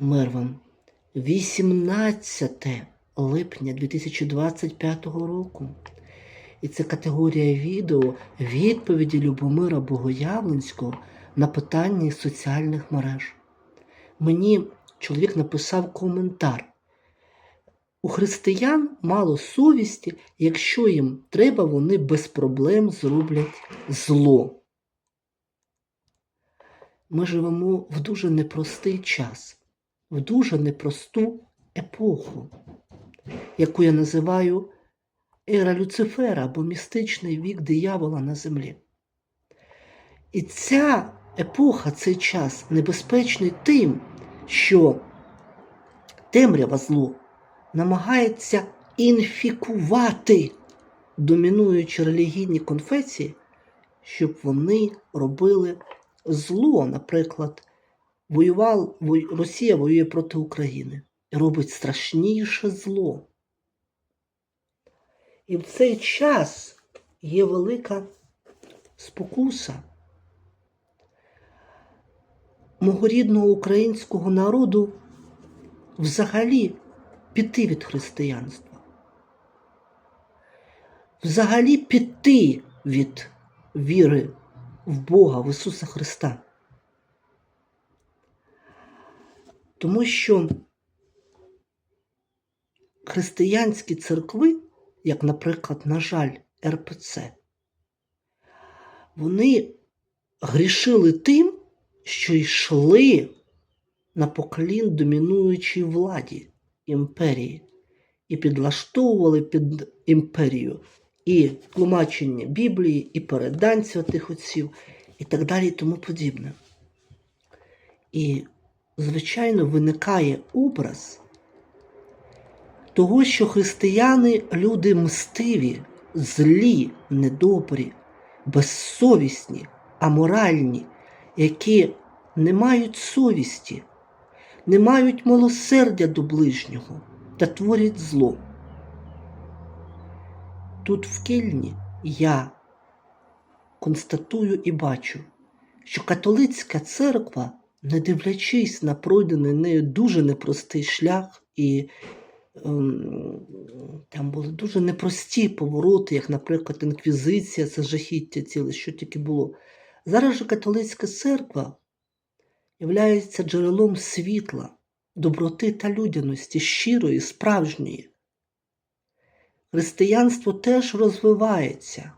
Мир вам. 18 липня 2025 року. І це категорія відео відповіді Любомира Богоявленського на питання соціальних мереж. Мені чоловік написав коментар. У християн мало совісті, якщо їм треба, вони без проблем зроблять зло. Ми живемо в дуже непростий час, в дуже непросту епоху, яку я називаю ера Люцифера або містичний вік диявола на землі. І ця епоха, цей час небезпечний тим, що темрява зло намагається інфікувати домінуючі релігійні конфесії, щоб вони робили зло, наприклад, воював, вой- Росія воює проти України і робить страшніше зло. І в цей час є велика спокуса мого рідного українського народу взагалі піти від християнства. Взагалі піти від віри в Бога, в Ісуса Христа. Тому що християнські церкви, як, наприклад, на жаль, РПЦ, вони грішили тим, що йшли на поклін домінуючій владі імперії і підлаштовували під імперію і тлумачення Біблії, і передань святих отців, і так далі, і тому подібне. І, звичайно, виникає образ того, що християни люди мстиві, злі, недобрі, безсовісні, аморальні, які не мають совісті, не мають милосердя до ближнього та творять зло. Тут в Кельні я констатую і бачу, що католицька церква, не дивлячись на пройдений нею дуже непростий шлях, і ем, там були дуже непрості повороти, як, наприклад, інквізиція, це жахіття ціле, що тільки було. Зараз же католицька церква являється джерелом світла, доброти та людяності, щирої, справжньої. Християнство теж розвивається,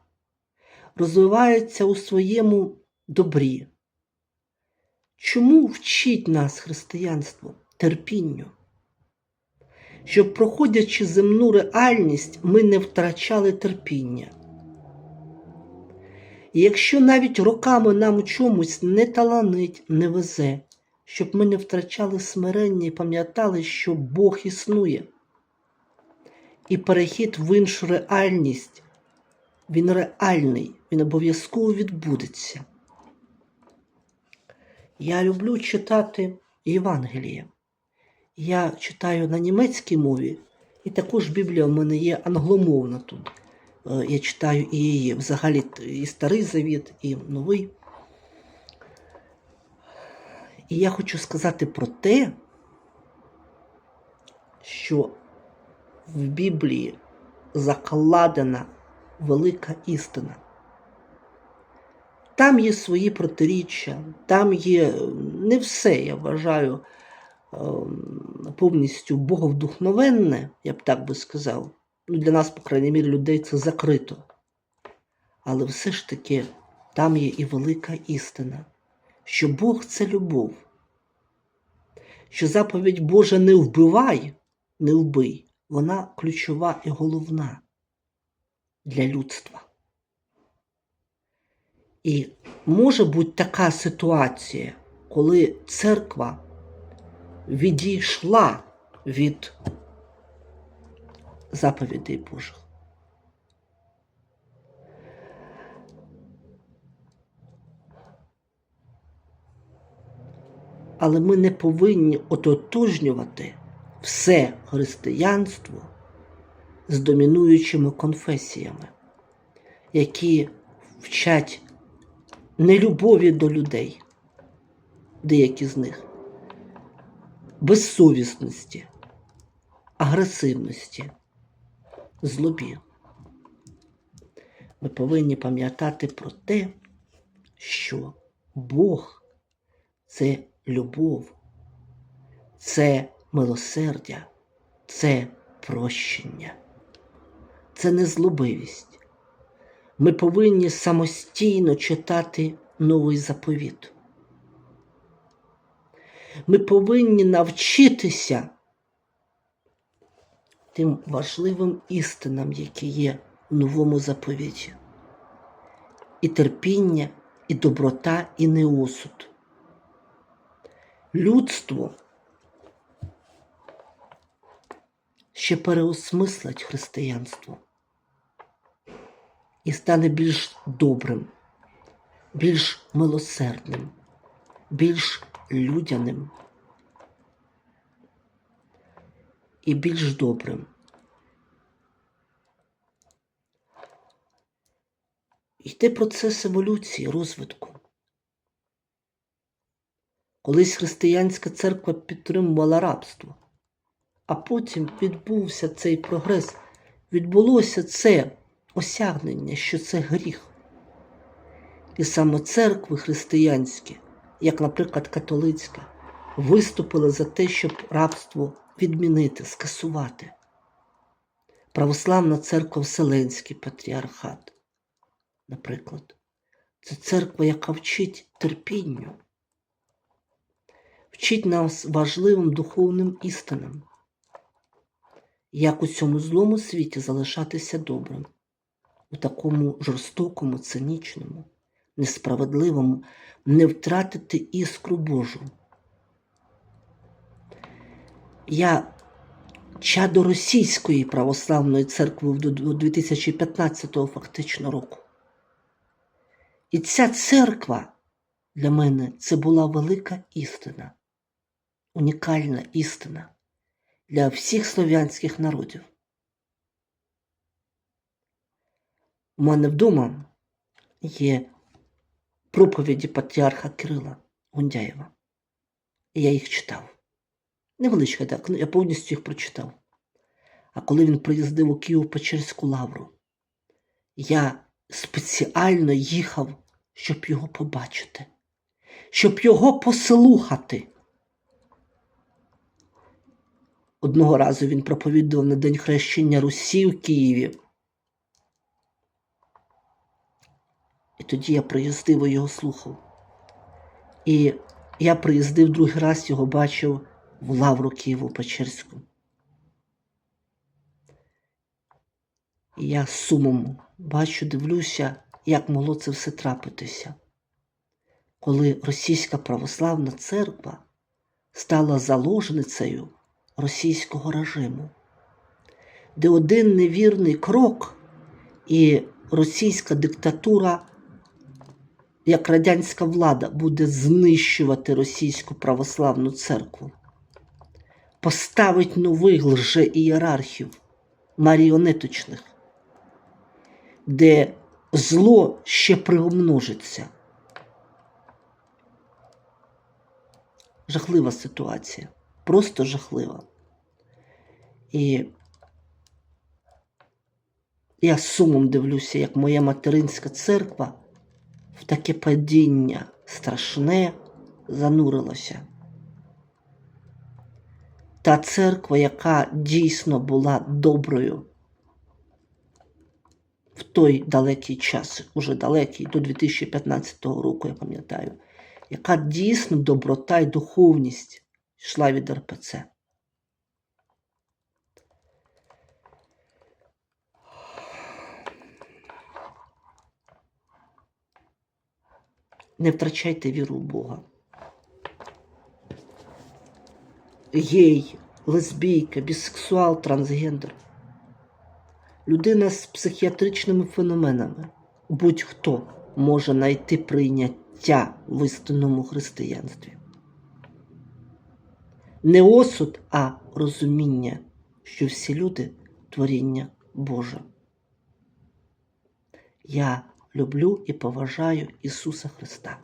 розвивається у своєму добрі. Чому вчить нас християнство терпінню? Щоб, проходячи земну реальність, ми не втрачали терпіння. І якщо навіть роками нам чомусь не таланить, не везе, щоб ми не втрачали смирення і пам'ятали, що Бог існує. І перехід в іншу реальність, він реальний, він обов'язково відбудеться. Я люблю читати Євангеліє. Я читаю на німецькій мові, і також Біблія в мене є англомовна тут. Е, Я читаю і її взагалі і Старий Завіт, і Новий. І я хочу сказати про те, що в Біблії закладена велика істина. Там є свої протиріччя, там є не все, я вважаю, ем, повністю боговдухновенне, я б так би сказав. Ну, для нас, по крайній мірі, людей це закрито. Але все ж таки там є і велика істина, що Бог це любов, що заповідь Божа не вбивай, не вбий, вона ключова і головна для людства. І може бути така ситуація, коли церква відійшла від заповідей Божих. Але ми не повинні ототожнювати все християнство з домінуючими конфесіями, які вчать нелюбові до людей, деякі з них, безсовісності, агресивності, злобі. Ми повинні пам'ятати про те, що Бог це любов, це милосердя, це прощення, це незлобивість. Ми повинні самостійно читати новий заповіт. Ми повинні навчитися тим важливим істинам, які є у новому заповіті. І терпіння, і доброта, і неосуд. Людство ще переосмислить християнство і стане більш добрим, більш милосердним, більш людяним і більш добрим. Йде процес еволюції, розвитку. Колись християнська церква підтримувала рабство, а потім відбувся цей прогрес, відбулося це осягнення, що це гріх. І саме церкви християнські, як, наприклад, католицька, виступили за те, щоб рабство відмінити, скасувати. Православна церква Вселенський патріархат, наприклад, це церква, яка вчить терпінню, вчить нас важливим духовним істинам, як у цьому злому світі залишатися добрим, у такому жорстокому, цинічному, несправедливому, не втратити іскру Божу. Я чадо Російської православної церкви до 2015 фактично року. І ця церква для мене це була велика істина, унікальна істина для всіх слов'янських народів. У мене вдома є проповіді патріарха Кирила Гундяєва. І я їх читав. Невеличка так, ну, я повністю їх прочитав. А коли він приїздив у Києво-Печерську лавру, я спеціально їхав, щоб його побачити, щоб його послухати. Одного разу він проповідував на День хрещення Русі в Києві. Тоді я приїздив і його слухав. І я приїздив другий раз, його бачив в Лавру Києво-Печерську. І я з сумом бачу, дивлюся, як могло це все трапитися, коли Російська православна церква стала заложницею російського режиму, де один невірний крок і російська диктатура, як радянська влада, буде знищувати російську православну церкву, поставить нових лже-ієрархів маріонеточних, де зло ще приумножиться. Жахлива ситуація, просто жахлива. І я сумом дивлюся, як моя материнська церква в таке падіння страшне занурилася. Та церква, яка дійсно була доброю в той далекий час, уже далекий, до 2015 року, я пам'ятаю, яка дійсно доброта і духовність йшла від РПЦ. Не втрачайте віру в Бога. Гей, лесбійка, бісексуал, трансгендер. Людина з психіатричними феноменами. Будь-хто може знайти прийняття в істинному християнстві. Не осуд, а розуміння, що всі люди творіння Боже. Я люблю і поважаю Ісуса Христа.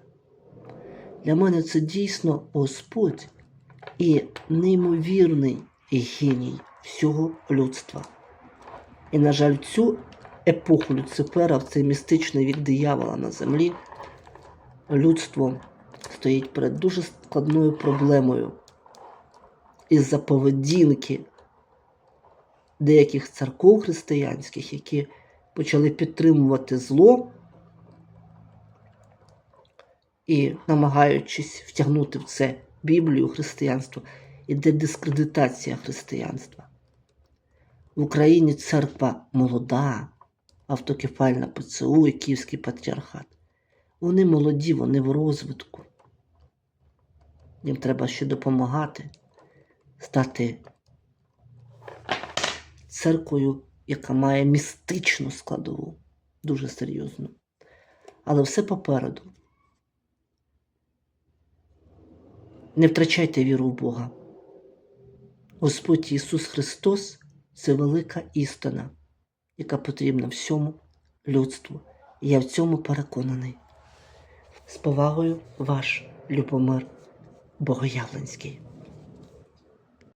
Для мене це дійсно Господь, і неймовірний геній всього людства. І, на жаль, цю епоху Люцифера, в цей містичний вік диявола на землі, людство стоїть перед дуже складною проблемою із-за поведінки деяких церков християнських, які почали підтримувати зло і намагаючись втягнути в це Біблію, християнство, іде дискредитація християнства. В Україні церква молода, автокефальна ПЦУ і Київський патріархат. Вони молоді, вони в розвитку. Їм треба ще допомагати, стати церквою, яка має містичну складову, дуже серйозну. Але все попереду. Не втрачайте віру в Бога. Господь Ісус Христос це велика істина, яка потрібна всьому людству. Я в цьому переконаний. З повагою, ваш Любомир Богоявленський.